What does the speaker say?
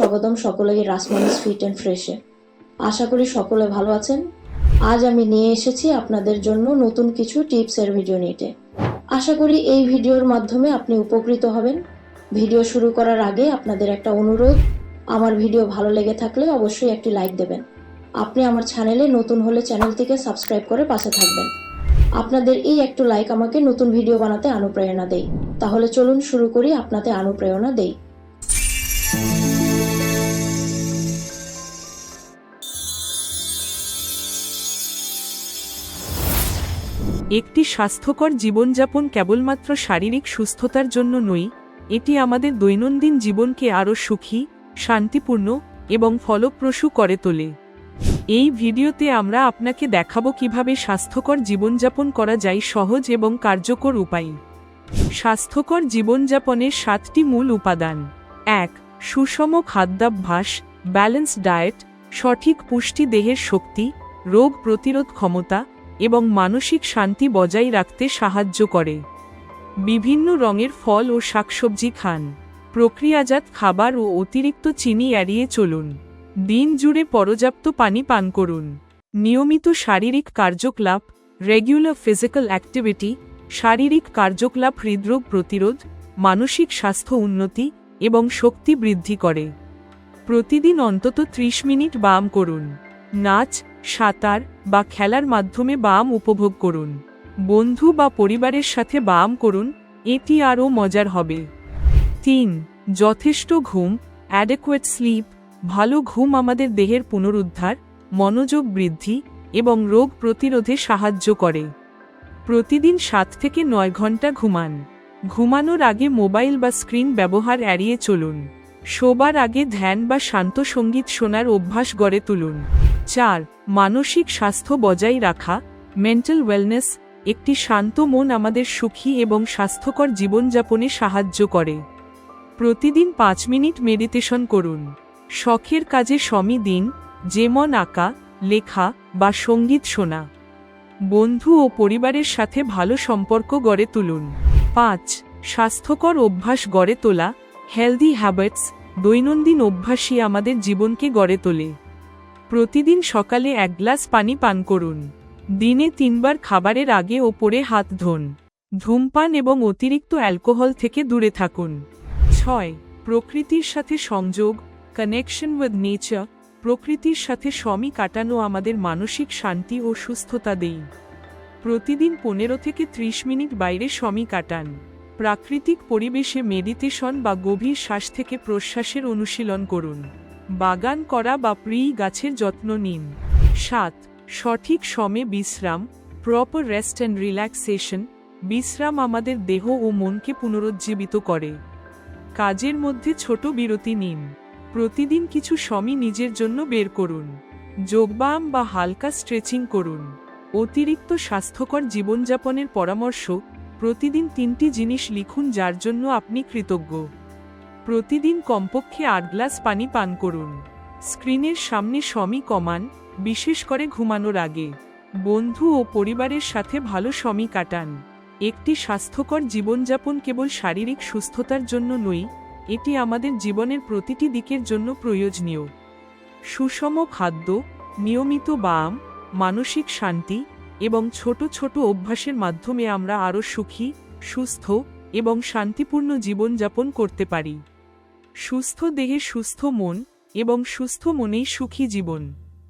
স্বাগতম সকলেই রাসমানিস fit and ফ্রেশে আশা করি সকলে ভালো আছেন। আজ আমি নিয়ে এসেছি আপনাদের জন্য নতুন কিছু টিপসের ভিডিও নিতে আশা করি এই ভিডিওর মাধ্যমে আপনি উপকৃত হবেন। ভিডিও শুরু করার আগে আপনাদের একটা অনুরোধ। আমার ভিডিও ভালো লেগে থাকলে অবশ্যই একটি লাইক দেবেন। আপনি আমার চ্যানেলে নতুন হলে চ্যানেলটিকে সাবস্ক্রাইব করে পাশে থাকবেন। আপনাদের এই একটু লাইক আমাকে নতুন ভিডিও বানাতে অনুপ্রেরণা দেয়। তাহলে চলুন শুরু করি আপনাতে অনুপ্রেরণা দেই। একটি স্বাস্থ্যকর জীবনযাপন কেবলমাত্র শারীরিক সুস্থতার জন্য নই এটি আমাদের দৈনন্দিন জীবনকে আরও সুখী, শান্তিপূর্ণ এবং ফলপ্রসূ করে তোলে। এই ভিডিওতে আমরা আপনাকে দেখাবো কীভাবে স্বাস্থ্যকর জীবনযাপন করা যায় সহজ এবং কার্যকর উপায়। স্বাস্থ্যকর জীবনযাপনের সাতটি মূল উপাদান। এক, সুষম খাদ্যাভ্যাস ব্যালেন্স ডায়েট, সঠিক পুষ্টি দেহের শক্তি, রোগ প্রতিরোধ ক্ষমতা এবং মানসিক শান্তি বজায় রাখতে সাহায্য করে। বিভিন্ন রঙের ফল ও শাকসবজি খান। প্রক্রিয়াজাত খাবার ও অতিরিক্ত চিনি এড়িয়ে চলুন। দিন জুড়ে পর্যাপ্ত পানি পান করুন। নিয়মিত শারীরিক কার্যকলাপ রেগুলার ফিজিক্যাল অ্যাক্টিভিটি শারীরিক কার্যকলাপ হৃদরোগ প্রতিরোধ, মানসিক স্বাস্থ্য উন্নতি এবং শক্তি বৃদ্ধি করে। প্রতিদিন অন্তত ত্রিশ মিনিট ব্যায়াম করুন। নাচ, সাঁতার বা খেলার মাধ্যমে বাম উপভোগ করুন। বন্ধু বা পরিবারের সাথে বাম করুন, এটি আরও মজার হবে। তিন, যথেষ্ট ঘুম অ্যাডেকুয়েট স্লিপ ভালো ঘুম আমাদের দেহের পুনরুদ্ধার, মনোযোগ বৃদ্ধি এবং রোগ প্রতিরোধে সাহায্য করে। প্রতিদিন সাত থেকে নয় ঘণ্টা ঘুমান। ঘুমানোর আগে মোবাইল বা স্ক্রিন ব্যবহার এড়িয়ে চলুন। শোবার আগে ধ্যান বা শান্ত সংগীত শোনার অভ্যাস গড়ে তুলুন। চার, মানসিক স্বাস্থ্য বজায় রাখা মেন্টাল ওয়েলনেস একটি শান্ত মন আমাদের সুখী এবং স্বাস্থ্যকর জীবনযাপনে সাহায্য করে। প্রতিদিন পাঁচ মিনিট মেডিটেশন করুন। শখের কাজে সমী দিন, যেমন আঁকা, লেখা বা সংগীত শোনা। বন্ধু ও পরিবারের সাথে ভালো সম্পর্ক গড়ে তুলুন। পাঁচ, স্বাস্থ্যকর অভ্যাস গড়ে তোলা। হেলদি হ্যাবিটস দৈনন্দিন অভ্যাসই আমাদের জীবনকে গড়ে তোলে। প্রতিদিন সকালে এক গ্লাস পানি পান করুন। দিনে তিনবার খাবারের আগে ও পরে হাত ধোন। ধূমপান এবং অতিরিক্ত অ্যালকোহল থেকে দূরে থাকুন। ছয়, প্রকৃতির সাথে সংযোগ কানেকশন উইথ নেচার প্রকৃতির সাথে সমী কাটানো আমাদের মানসিক শান্তি ও সুস্থতা দেই। প্রতিদিন পনেরো থেকে ত্রিশ মিনিট বাইরে সমী কাটান। প্রাকৃতিক পরিবেশে মেডিটেশন বা গভীর শ্বাস থেকে প্রশ্বাসের অনুশীলন করুন। বাগান করা বা প্রি গাছের যত্ন নিন। সাত, সঠিক সময়ে বিশ্রাম প্রপার রেস্ট অ্যান্ড রিল্যাক্সেশন বিশ্রাম আমাদের দেহ ও মনকে পুনরুজ্জীবিত করে। কাজের মধ্যে ছোট বিরতি নিন। প্রতিদিন কিছু সময় নিজের জন্য বের করুন। যোগব্যায়াম বা হালকা স্ট্রেচিং করুন। অতিরিক্ত স্বাস্থ্যকর জীবনযাপনের পরামর্শ, প্রতিদিন তিনটি জিনিস লিখুন যার জন্য আপনি কৃতজ্ঞ। প্রতিদিন কমপক্ষে আট গ্লাস পানি পান করুন। স্ক্রিনের সামনে সমী কমান, বিশেষ করে ঘুমানোর আগে। বন্ধু ও পরিবারের সাথে ভালো সমী কাটান। একটি স্বাস্থ্যকর জীবনযাপন কেবল শারীরিক সুস্থতার জন্য নয়, এটি আমাদের জীবনের প্রতিটি দিকের জন্য প্রয়োজনীয়। সুষম খাদ্য, নিয়মিত ব্যায়াম, মানসিক শান্তি এবং ছোট ছোট অভ্যাসের মাধ্যমে আমরা আরও সুখী, সুস্থ এবং শান্তিপূর্ণ জীবনযাপন করতে পারি। সুস্থ দেহে সুস্থ মন এবং সুস্থ মনেই সুখী জীবন।